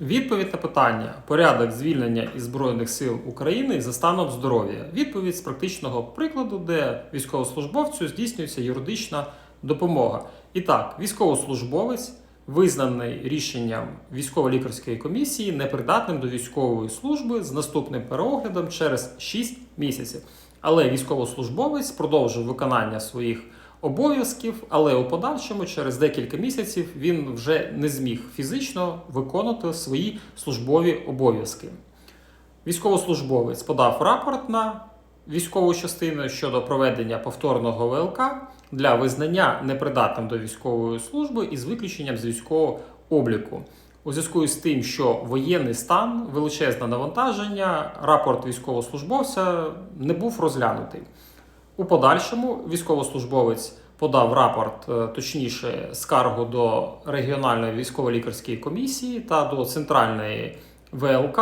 Відповідь на питання: порядок звільнення із Збройних сил України за станом здоров'я. Відповідь з практичного прикладу, де військовослужбовцю здійснюється юридична допомога. І так, військовослужбовець визнаний рішенням військово-лікарської комісії непридатним до військової служби з наступним переоглядом через 6 місяців. Але військовослужбовець продовжив виконання своїх обов'язків, але у подальшому, через декілька місяців, він вже не зміг фізично виконувати свої службові обов'язки. Військовослужбовець подав рапорт на військову частину щодо проведення повторного ВЛК для визнання непридатним до військової служби із виключенням з військового обліку. У зв'язку з тим, що воєнний стан, величезне навантаження, рапорт військовослужбовця не був розглянутий. У подальшому військовослужбовець подав рапорт, е, точніше, скаргу до регіональної військово-лікарської комісії та до центральної ВЛК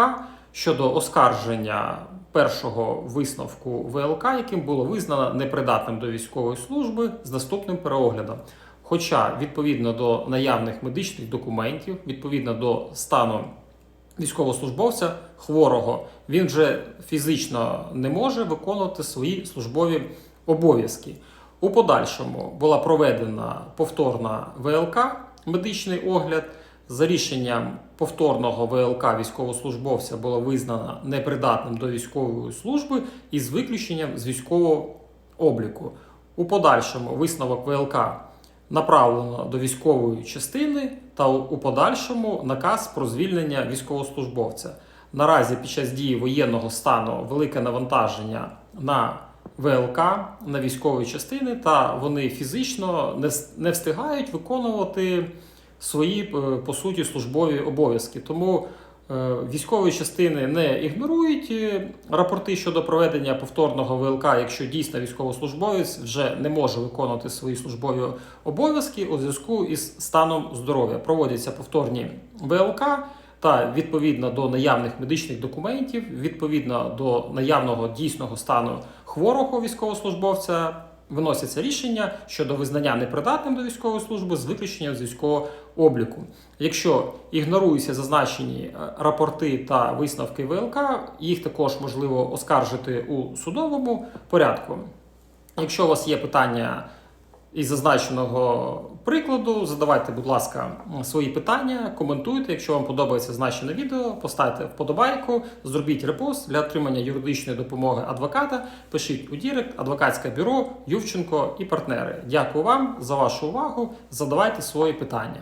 щодо оскарження першого висновку ВЛК, яким було визнано непридатним до військової служби з наступним переоглядом. Хоча відповідно до наявних медичних документів, відповідно до стану військовослужбовця хворого, він вже фізично не може виконувати свої службові обов'язки. У подальшому була проведена повторна ВЛК, медичний огляд. За рішенням повторного ВЛК військовослужбовця було визнано непридатним до військової служби із виключенням з військового обліку. У подальшому висновок ВЛК направлено до військової частини та у подальшому наказ про звільнення військовослужбовця. Наразі під час дії воєнного стану велике навантаження на ВЛК, на військові частини, та вони фізично не, встигають виконувати свої е, по суті службові обов'язки. Тому е, військові частини не ігнорують е, рапорти щодо проведення повторного ВЛК, якщо дійсно військовослужбовець вже не може виконувати свої службові обов'язки у зв'язку із станом здоров'я. Проводяться повторні ВЛК. Та відповідно до наявних медичних документів, відповідно до наявного дійсного стану хворого військовослужбовця, виносяться рішення щодо визнання непридатним до військової служби з виключенням з військового обліку. Якщо ігноруються зазначені е, рапорти та висновки ВЛК, їх також можливо оскаржити у судовому порядку. Якщо у вас є питання із зазначеного прикладу, задавайте, будь ласка, свої питання, коментуйте. Якщо вам подобається значене відео, поставте вподобайку, зробіть репост для отримання юридичної допомоги адвоката. Пишіть у Дірект, адвокатське бюро, Ювченко і партнери. Дякую вам за вашу увагу. Задавайте свої питання.